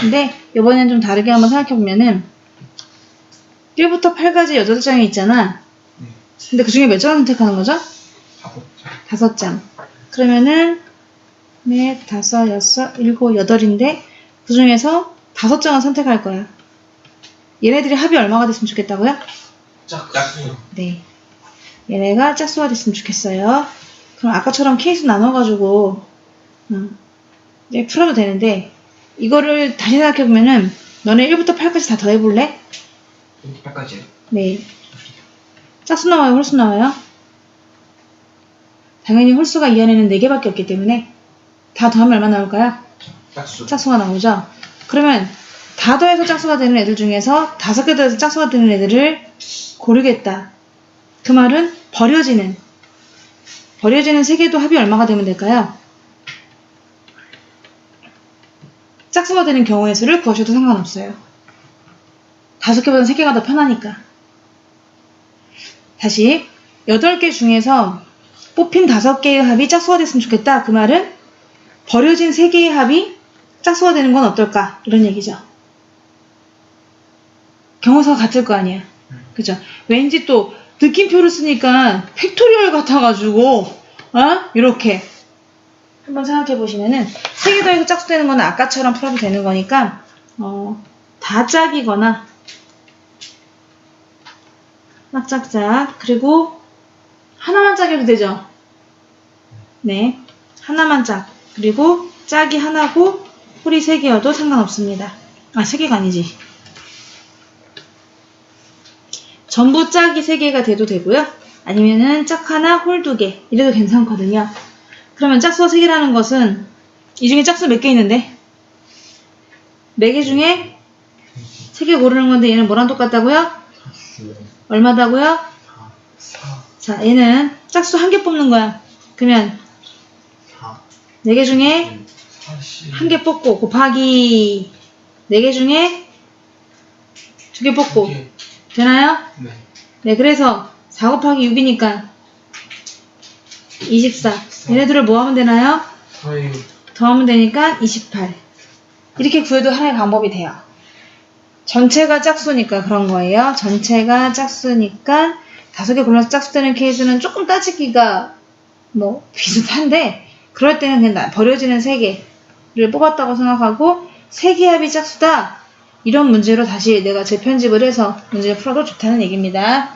근데 이번엔 좀 다르게 한번 생각해보면은 1부터 8까지 8장이 있잖아. 근데 그 중에 몇 장을 선택하는 거죠? 다섯 장. 다섯 장. 그러면은 넷, 다섯, 여섯, 일곱, 여덟인데 그 중에서 다섯 장을 선택할 거야. 얘네들이 합이 얼마가 됐으면 좋겠다고요? 짝수. 네. 얘네가 짝수가 됐으면 좋겠어요. 그럼 아까처럼 케이스 나눠가지고 음, 네, 풀어도 되는데 이거를 다시 생각해보면은 너네 1부터 8까지 다 더해볼래? 8까지요. 네. 짝수 나와요? 홀수 나와요? 당연히 홀수가 이 안에는 4개밖에 없기 때문에 다 더하면 얼마 나올까요? 짝수. 짝수가 나오죠? 그러면 다 더해서 짝수가 되는 애들 중에서 다섯 개 더해서 짝수가 되는 애들을 고르겠다. 그 말은 버려지는 버려지는 세 개도 합이 얼마가 되면 될까요? 짝수가 되는 경우의 수를 구하셔도 상관없어요. 다섯 개보다 세 개가 더 편하니까. 다시 여덟 개 중에서 뽑힌 다섯 개의 합이 짝수가 됐으면 좋겠다. 그 말은 버려진 세 개의 합이 짝수가 되는 건 어떨까? 이런 얘기죠. 경우서가 같을 거 아니야. 그죠? 왠지 또 느낌표를 쓰니까 팩토리얼 같아가지고, 어? 이렇게. 한번 생각해 보시면은, 세 개 더해서 짝수 되는 거는 아까처럼 풀어도 되는 거니까, 어, 다 짝이거나, 짝짝짝. 그리고, 하나만 짝이도 되죠? 네. 하나만 짝. 그리고, 짝이 하나고, 홀이 세 개여도 상관없습니다. 아, 세 개가 아니지. 전부 짝이 3개가 돼도 되고요. 아니면은 짝 하나, 홀 두 개. 이래도 괜찮거든요. 그러면 짝수가 3개라는 것은 이 중에 짝수 몇 개 있는데? 4개 중에 3개 고르는 건데 얘는 뭐랑 똑같다고요? 얼마다고요? 4. 자, 얘는 짝수 한 개 뽑는 거야. 그러면 4. 4개 중에 40. 한개 뽑고 곱하기 4개 중에 두 개 뽑고 되나요? 네. 네, 그래서 4 곱하기 6이니까 24. 얘네들을 뭐 하면 되나요? 4에 더하면 되니까 28. 이렇게 구해도 하나의 방법이 돼요. 전체가 짝수니까 그런 거예요. 전체가 짝수니까 다섯 개 골라서 짝수 되는 케이스는 조금 따지기가 뭐 비슷한데 그럴 때는 그냥 나- 버려지는 세 개를 뽑았다고 생각하고 세 개 합이 짝수다. 이런 문제로 다시 내가 재편집을 해서 문제를 풀어도 좋다는 얘기입니다.